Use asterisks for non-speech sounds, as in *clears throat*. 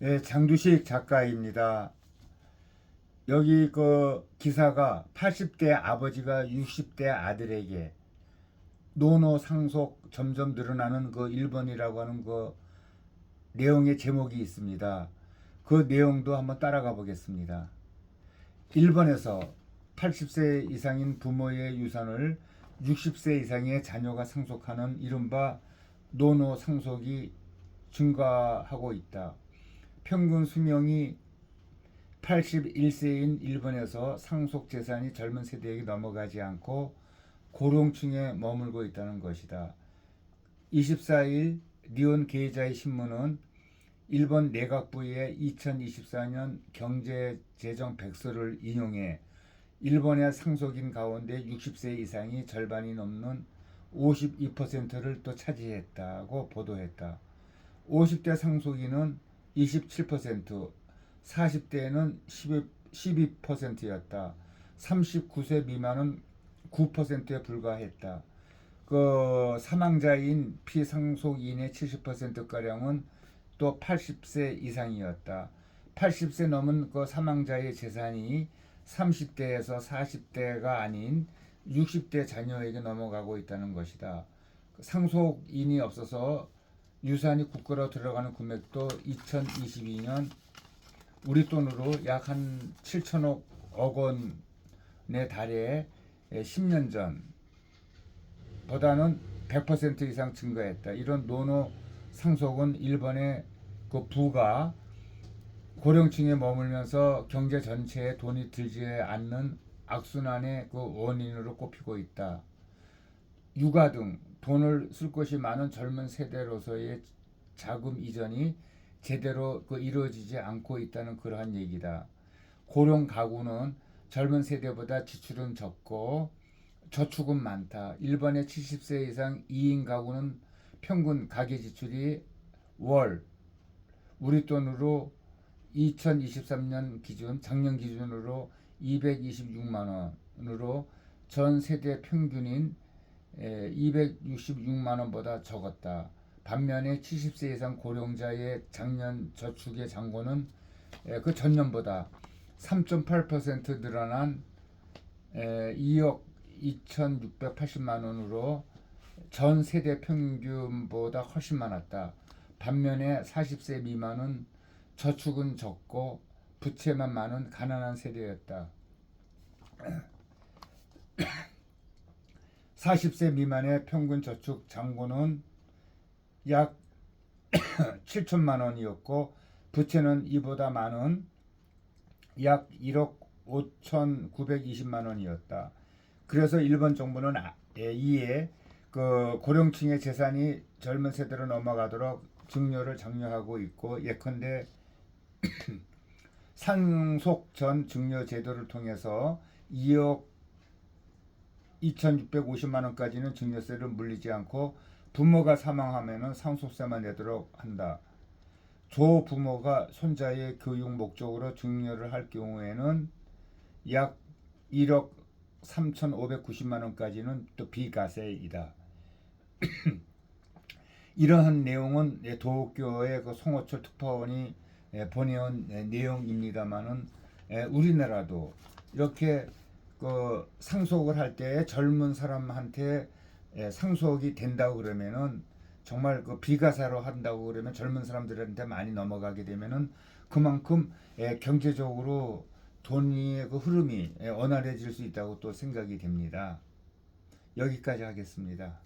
예, 장두식 작가입니다. 여기 그 기사가 80대 아버지가 60대 아들에게 노노 상속 점점 늘어나는 그 1번이라고 하는 그 내용의 제목이 있습니다. 그 내용도 한번 따라가 보겠습니다. 1번에서 80세 이상인 부모의 유산을 60세 이상의 자녀가 상속하는 이른바 노노 상속이 증가하고 있다. 평균 수명이 81세인 일본에서 상속 재산이 젊은 세대에게 넘어가지 않고 고령층에 머물고 있다는 것이다. 24일 리온 게이자의 신문은 일본 내각부의 2024년 경제 재정 백서를 인용해 일본의 상속인 가운데 60세 이상이 절반이 넘는 52%를 또 차지했다고 보도했다. 50대 상속인은 27%, 40대에는 12%였다. 39세 미만은 9%에 불과했다. 그 사망자인 피상속인의 70%가량은 또 80세 이상이었다. 80세 넘은 그 사망자의 재산이 30대에서 40대가 아닌 60대 자녀에게 넘어가고 있다는 것이다. 상속인이 없어서 유산이 국가로 들어가는 금액도 2022년 우리 돈으로 약 한 7천억 원에 달해 10년 전 보다는 100% 이상 증가했다. 이런 노노 상속은 일본의 그 부가 고령층에 머물면서 경제 전체에 돈이 들지 않는 악순환의 그 원인으로 꼽히고 있다. 육아 등 돈을 쓸 것이 많은 젊은 세대로서의 자금 이전이 제대로 그 이루어지지 않고 있다는 그러한 얘기다. 고령 가구는 젊은 세대보다 지출은 적고 저축은 많다. 일본의 70세 이상 2인 가구는 평균 가계 지출이 월 우리 돈으로 2023년 기준 작년 기준으로 226만 원으로 전 세대 평균인 266만 원보다 적었다. 반면에 70세 이상 고령자의 작년 저축의 잔고는 그 전년보다 3.8% 늘어난 2억 2,680만 원으로 전 세대 평균보다 훨씬 많았다. 반면에 40세 미만은 저축은 적고 부채만 많은 가난한 세대였다. 40세 미만의 평균 저축 잔고는 약 *coughs* 7천만 원이었고 부채는 이보다 많은 약 1억 5,920만 원이었다. 그래서 일본 정부는 아- 예, 이에 그 고령층의 재산이 젊은 세대로 넘어가도록 증여를 장려하고 있고 예컨대 *coughs* 상속 전 증여 제도를 통해서 2억 2,650만 원까지는 증여세를 물리지 않고 부모가 사망하면은 상속세만 내도록 한다. 조 부모가 손자의 교육 목적으로 증여를 할 경우에는 약 1억 3,590만 원까지는 또 비과세이다. *clears throat* 이러한 내용은 예, 도쿄의 그 송호철 특파원이 예, 보내온 예, 내용입니다만은 예, 우리나라도 이렇게 그 상속을 할 때 젊은 사람한테 예, 상속이 된다고 그러면은 정말 그 비과세로 한다고 그러면 젊은 사람들한테 많이 넘어가게 되면은 그만큼 예, 경제적으로 돈의 그 흐름이 예, 원활해질 수 있다고 또 생각이 됩니다. 여기까지 하겠습니다.